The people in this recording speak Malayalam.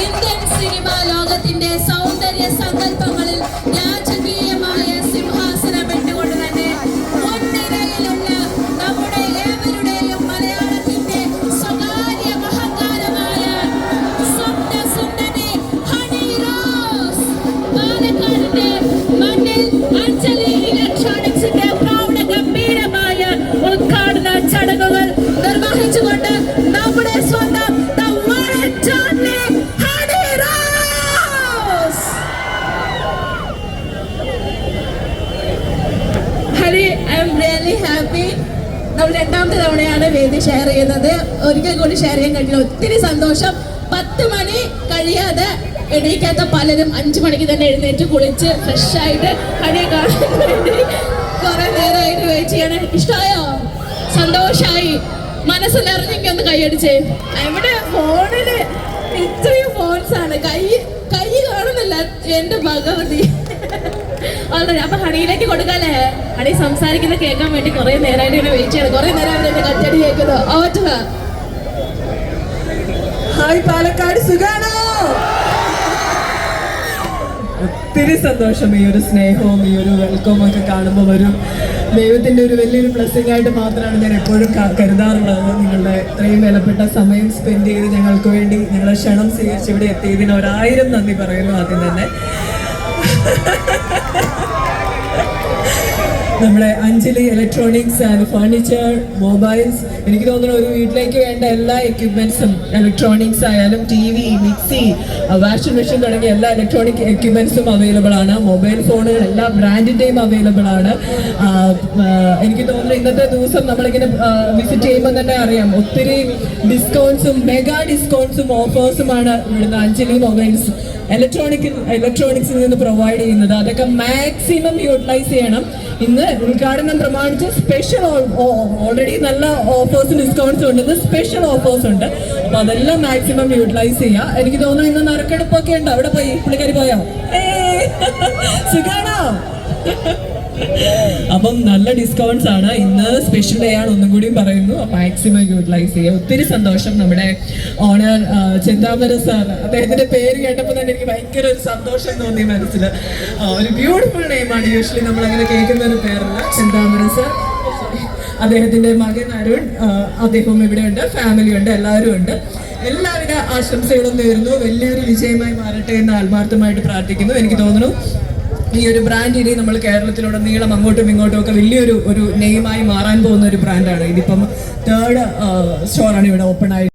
ഇന്ത്യൻ സിനിമാ ലോകത്തിന്റെ സൗന്ദര്യ സങ്കല്പങ്ങളിൽ നമ്മൾ രണ്ടാമത്തെ തവണയാണ് വേദി ഷെയർ ചെയ്യുന്നത്. ഒരിക്കൽ കൂടി ഷെയർ ചെയ്യാൻ കഴിഞ്ഞ ഒത്തിരി സന്തോഷം. പത്ത് മണി കഴിയാതെ എണീക്കാത്ത പലരും അഞ്ചു മണിക്ക് തന്നെ എഴുന്നേറ്റ് കുളിച്ച് ഫ്രഷായിട്ട് ഹണിയെ കാണാൻ വേണ്ടി കുറെ നേരമായിട്ട് വെയിറ്റ് ചെയ്യണം. ഇഷ്ടമായോ സന്തോഷമായി മനസ്സ് ഒന്ന് കൈയടിച്ചേ ഇവിടെ ഫോണിൽ ഇത്രയും ഫോൺസ് ആണ്. കൈ കൈ കാണുന്നില്ല. എന്റെ ഭഗവതി. ഓൾറെഡി അപ്പൊ ഹണിയിലേക്ക് കൊടുക്കാല്ലേ? ഹണി സംസാരിക്കുന്ന കേൾക്കാൻ വേണ്ടി കുറെ നേരമായിട്ട് ഇങ്ങനെ വെയിറ്റ് ചെയ്യണം. കുറെ നേരം എന്റെ കച്ചടി കേൾക്കുന്നു. ഓറ്റുക ഹായ് പാലക്കാട് സുഖാണോ? ഒത്തിരി സന്തോഷം ഈ ഒരു സ്നേഹവും ഈ ഒരു വെൽക്കവും ഒക്കെ കാണുമ്പോൾ വരും ദൈവത്തിന്റെ ഒരു വലിയൊരു ബ്ലെസ്സിങ് ആയിട്ട് മാത്രമാണ് ഞാൻ എപ്പോഴും കരുതാറുള്ളത്. നിങ്ങളുടെ ഇത്രയും വിലപ്പെട്ട സമയം സ്പെൻഡ് ചെയ്ത് ഞങ്ങൾക്ക് വേണ്ടി നിങ്ങളെ ക്ഷണം സ്വീകരിച്ച് ഇവിടെ എത്തിയതിന് ഒരായിരം നന്ദി പറയുന്നു ആദ്യം തന്നെ. നമ്മുടെ Anjali electronics and furniture mobiles എനിക്ക് തോന്നുന്നു ഒരു വീട്ടിലേക്ക് വേണ്ട എല്ലാ എക്യുപ്മെന്റ്സും ഇലക്ട്രോണിക്സ് ആയാലും T V mixie washing machine തുടങ്ങിയ എല്ലാ ഇലക്ട്രോണിക് എക്യുപ്മെന്റ്സും അവൈലബിൾ ആണ്. മൊബൈൽ ഫോണുകൾ എല്ലാ ബ്രാൻഡിന്റെയും അവൈലബിൾ ആണ്. എനിക്ക് തോന്നുന്നു ഇന്നത്തെ ദിവസം നമ്മളിങ്ങനെ വിസിറ്റ് ചെയ്യുമ്പോൾ തന്നെ അറിയാം. ഒത്തിരി ഡിസ്കൗണ്ട്സും മെഗാ ഡിസ്കൗണ്ട്സും ഓഫേഴ്സുമാണ് ഇവിടുന്ന് അഞ്ജലി മൊബൈൽസ് ഇലക്ട്രോണിക് ഇലക്ട്രോണിക്സിൽ നിന്ന് പ്രൊവൈഡ് ചെയ്യുന്നത്. അതൊക്കെ മാക്സിമം യൂട്ടിലൈസ് ചെയ്യണം. ഇന്ന് ഉദ്ഘാടനം പ്രമാണിച്ച് സ്പെഷ്യൽ ഓൾറെഡി നല്ല ഓഫേഴ്സും ഡിസ്കൗണ്ട്സും ഉണ്ട്. സ്പെഷ്യൽ ഓഫേഴ്സ് ഉണ്ട്. അപ്പൊ അതെല്ലാം മാക്സിമം യൂട്ടിലൈസ് ചെയ്യുക എനിക്ക് തോന്നുന്നു ഇന്ന് നറുക്കെടുപ്പൊക്കെ ഉണ്ട്. അവിടെ പോയി പുള്ളിക്കാരി പോയോ! സുഖാണോ? അപ്പം നല്ല ഡിസ്കൗണ്ട്സ് ആണ്. ഇന്ന് സ്പെഷ്യൽ ഡേ ആണ് ഒന്നും കൂടി പറയുന്നു. മാക്സിമം യൂട്ടിലൈസ് ചെയ്യുക. ഒത്തിരി സന്തോഷം നമ്മുടെ ഓണർ ചിന്താമര സാർ അദ്ദേഹത്തിന്റെ പേര് കേട്ടപ്പോൾ തന്നെ എനിക്ക് ഭയങ്കര ഒരു സന്തോഷം തോന്നി മനസ്സിൽ. ഒരു ബ്യൂട്ടിഫുൾ നെയിമാണ് യൂഷ്വലി നമ്മൾ അങ്ങനെ കേൾക്കുന്ന ഒരു പേരല്ല. ചിന്താമര സാർ അദ്ദേഹത്തിന്റെ മകൻ അരുൺ അദ്ദേഹവും ഇവിടെ ഉണ്ട്. ഫാമിലി ഉണ്ട്. എല്ലാവരും ഉണ്ട്. എല്ലാവരുടെ ആശംസകളും നേരുന്നു. വലിയൊരു വിജയമായി മാറട്ടെ എന്ന് ആത്മാർത്ഥമായിട്ട് പ്രാർത്ഥിക്കുന്നു. എനിക്ക് തോന്നുന്നു ഈ ഒരു ബ്രാൻഡ് ഇനി നമ്മൾ കേരളത്തിലുടനീളം അങ്ങോട്ടും ഇങ്ങോട്ടും ഒക്കെ വലിയൊരു ഒരു നെയിമായി മാറാൻ പോകുന്ന ഒരു ബ്രാൻഡാണ് ഇതിപ്പം തേർഡ് സ്റ്റോറാണ് ഇവിടെ ഓപ്പൺ ആയിട്ട്